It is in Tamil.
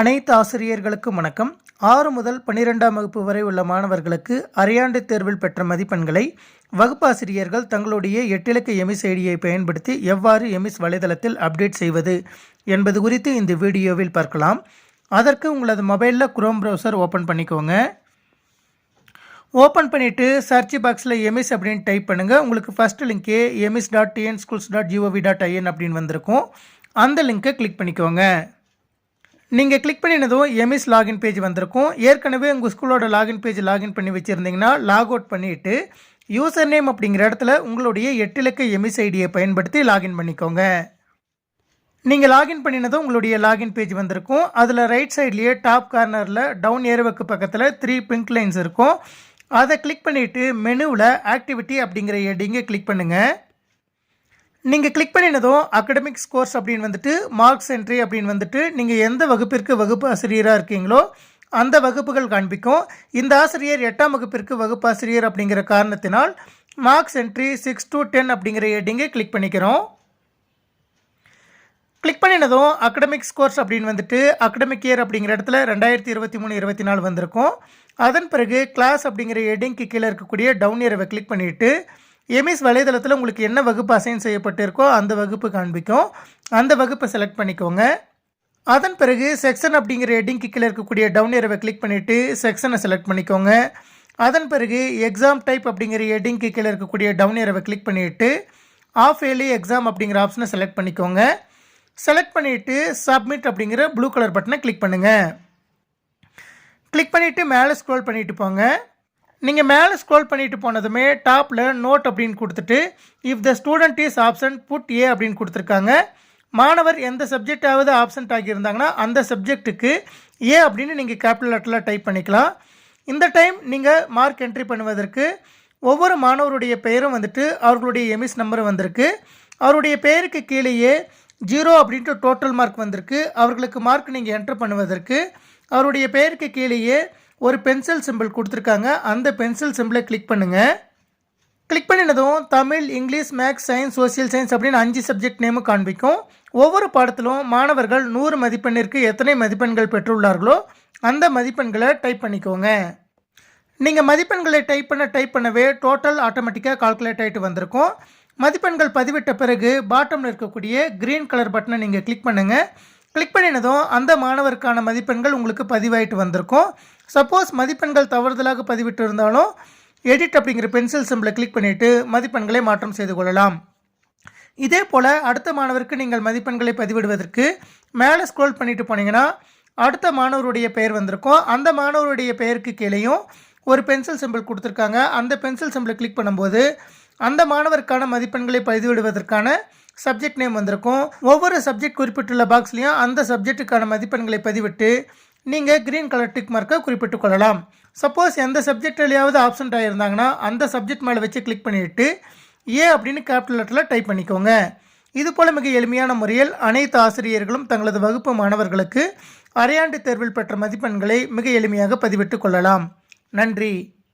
அனைத்து ஆசிரியர்களுக்கும் வணக்கம். ஆறு முதல் பன்னிரெண்டாம் வகுப்பு வரை உள்ள மாணவர்களுக்கு அரையாண்டு தேர்வில் பெற்ற மதிப்பெண்களை வகுப்பாசிரியர்கள் தங்களுடைய எட்டிலக்க எமிஸ் ஐடியை பயன்படுத்தி எவ்வாறு எமிஸ் வலைதளத்தில் அப்டேட் செய்வது என்பது குறித்து இந்த வீடியோவில் பார்க்கலாம். அதற்கு உங்களது மொபைலில் குரோம் ப்ரௌசர் ஓப்பன் பண்ணிக்கோங்க. ஓப்பன் பண்ணிவிட்டு சர்ச் பாக்ஸில் எமிஸ் அப்படின்னு டைப் பண்ணுங்கள் உங்களுக்கு first லிங்க்கே EMIS dot TN schools dot GOV dot IN அப்படின்னு வந்திருக்கும். அந்த லிங்க்கை கிளிக் பண்ணிக்கோங்க. நீங்கள் கிளிக் பண்ணினதும் எமிஸ் லாகின் பேஜ் வந்திருக்கும். ஏற்கனவே உங்கள் ஸ்கூலோட லாகின் பேஜ் லாகின் பண்ணி வச்சுருந்தீங்கன்னா லாக் அவுட் பண்ணிவிட்டு யூசர் நேம் அப்படிங்கிற இடத்துல உங்களுடைய எட்டு இலக்க எமிஸ் ஐடியை பயன்படுத்தி லாகின் பண்ணிக்கோங்க. நீங்கள் லாகின் பண்ணினதும் உங்களுடைய லாகின் பேஜ் வந்திருக்கும். அதில் ரைட் சைட்லேயே டாப் கார்னரில் டவுன் ஏரோவுக்கு பக்கத்தில் த்ரீ பிங்க் லைன்ஸ் இருக்கும். அதை கிளிக் பண்ணிவிட்டு மெனுவில் ஆக்டிவிட்டி அப்படிங்கிற ஹெட்டிங்கை கிளிக் பண்ணுங்கள் நீங்கள் கிளிக் பண்ணினதும் அகடமிக் ஸ்கோர்ஸ் அப்படின்னு வந்துட்டு மார்க்ஸ் என்ட்ரி அப்படின்னு வந்துட்டு நீங்கள் எந்த வகுப்பிற்கு வகுப்பு ஆசிரியராக இருக்கீங்களோ அந்த வகுப்புகள் காண்பிக்கும். இந்த ஆசிரியர் எட்டாம் வகுப்பிற்கு வகுப்பாசிரியர் அப்படிங்கிற காரணத்தினால் marks entry six to ten அப்படிங்கிற ஹெட்டிங்கை கிளிக் பண்ணிக்கிறோம். கிளிக் பண்ணினதும் அகடமிக் ஸ்கோர்ஸ் அப்படின்னு வந்துட்டு அகடமிக் இயர் அப்படிங்கிற இடத்துல ரெண்டாயிரத்தி இருபத்தி மூணு இருபத்தி நாலு வந்திருக்கும். அதன் பிறகு கிளாஸ் அப்படிங்கிற ஹெட்டிங்க்கு கீழே இருக்கக்கூடிய டவுன் இயரை கிளிக் பண்ணிவிட்டு எம்எஸ் வலைதளத்தில் உங்களுக்கு என்ன வகுப்பு அசைன் செய்யப்பட்டிருக்கோ அந்த வகுப்பு காண்பிக்கும். அந்த வகுப்பை செலக்ட் பண்ணிக்கோங்க. அதன் பிறகு செக்ஷன் அப்படிங்கிற ஹெட்டிங்க்கு கீழே இருக்கக்கூடிய டவுன் ஏரவை கிளிக் பண்ணிவிட்டு செக்ஷனை செலக்ட் பண்ணிக்கோங்க. அதன் பிறகு எக்ஸாம் டைப் அப்படிங்கிற ஹெட்டிங்க்கு கீழே இருக்கக்கூடிய டவுன் ஏரவை கிளிக் பண்ணிவிட்டு ஆஃப் ஏலி எக்ஸாம் அப்படிங்கிற ஆப்ஷனை செலக்ட் பண்ணிக்கோங்க. செலக்ட் பண்ணிவிட்டு சப்மிட் அப்படிங்கிற ப்ளூ கலர் பட்டனை கிளிக் பண்ணுங்கள் கிளிக் பண்ணிவிட்டு மேலே ஸ்க்ரோல் பண்ணிவிட்டு போங்க. நீங்கள் மேலே ஸ்க்ரோல் பண்ணிட்டு போனதுமே டாப்பில் நோட் அப்படின்னு கொடுத்துட்டு if the student is absent put A அப்படின்னு கொடுத்துருக்காங்க. மாணவர் எந்த சப்ஜெக்டாவது ஆப்சண்ட் ஆகியிருந்தாங்கன்னா அந்த சப்ஜெக்ட்டுக்கு ஏ அப்படின்னு நீங்கள் கேபிட்டல் லெட்டரில் டைப் பண்ணிக்கலாம். இந்த டைம் நீங்கள் மார்க் என்ட்ரி பண்ணுவதற்கு ஒவ்வொரு மாணவருடைய பெயரும் வந்துட்டு அவர்களுடைய எமிஸ் நம்பரும் வந்திருக்கு. அவருடைய பெயருக்கு கீழேயே ஜீரோ அப்படின்ட்டு டோட்டல் மார்க் வந்திருக்கு. அவர்களுக்கு மார்க் நீங்கள் என்ட்ரு பண்ணுவதற்கு அவருடைய பெயருக்கு கீழேயே ஒரு பென்சில் சிம்பிள் கொடுத்துருக்காங்க. அந்த பென்சில் சிம்பிளை கிளிக் பண்ணுங்கள் click பண்ணினதும் Tamil English maths science social science அப்படின்னு அஞ்சு சப்ஜெக்ட் நேமும் காண்பிக்கும். ஒவ்வொரு பாடத்திலும் மாணவர்கள் நூறு மதிப்பெண்ணிற்கு எத்தனை மதிப்பெண்கள் பெற்றுள்ளார்களோ அந்த மதிப்பெண்களை டைப் பண்ணிக்கோங்க. நீங்கள் மதிப்பெண்களை டைப் பண்ண டைப் பண்ணவே டோட்டல் ஆட்டோமேட்டிக்காக கால்குலேட் ஆகிட்டு வந்திருக்கும். மதிப்பெண்கள் பதிவிட்ட பிறகு பாட்டமில் இருக்கக்கூடிய க்ரீன் கலர் பட்டனை நீங்கள் கிளிக் பண்ணுங்கள் கிளிக் பண்ணினதும் அந்த மாணவருக்கான மதிப்பெண்கள் உங்களுக்கு பதிவாயிட்டு வந்திருக்கும். சப்போஸ் மதிப்பெண்கள் தவறுதலாக பதிவிட்டு இருந்தாலும் எடிட் அப்படிங்கிற பென்சில் சிம்பிளை கிளிக் பண்ணிவிட்டு மதிப்பெண்களை மாற்றம் செய்து கொள்ளலாம். இதே போல் அடுத்த மாணவருக்கு நீங்கள் மதிப்பெண்களை பதிவிடுவதற்கு மேலே ஸ்க்ரோல் பண்ணிட்டு போனீங்கன்னா அடுத்த மாணவருடைய பெயர் வந்திருக்கும். அந்த மாணவருடைய பெயருக்கு கீழேயும் ஒரு பென்சில் சிம்பிள் கொடுத்துருக்காங்க. அந்த பென்சில் சிம்பிளை கிளிக் பண்ணும்போது அந்த மாணவருக்கான மதிப்பெண்களை பதிவிடுவதற்கான சப்ஜெக்ட் நேம் வந்திருக்கும். ஒவ்வொரு சப்ஜெக்ட் குறிப்பிட்டுள்ள பாக்ஸ்லையும் அந்த சப்ஜெக்ட்டுக்கான மதிப்பெண்களை பதிவிட்டு நீங்கள் க்ரீன் கலர் டிக் மார்க்கை குறிப்பிட்டு கொள்ளலாம். சப்போஸ் எந்த சப்ஜெக்ட்லையாவது ஆப்சண்ட் ஆகியிருந்தாங்கன்னா அந்த சப்ஜெக்ட் மேலே வச்சு கிளிக் பண்ணிவிட்டு ஏ அப்படின்னு கேபிட்டல் லெட்டரில் டைப் பண்ணிக்கோங்க. இது போல் மிக எளிமையான முறையில் அனைத்து ஆசிரியர்களும் தங்களது வகுப்பு மாணவர்களுக்கு அரையாண்டு தேர்வில் பெற்ற மதிப்பெண்களை மிக எளிமையாக பதிவிட்டு கொள்ளலாம். நன்றி.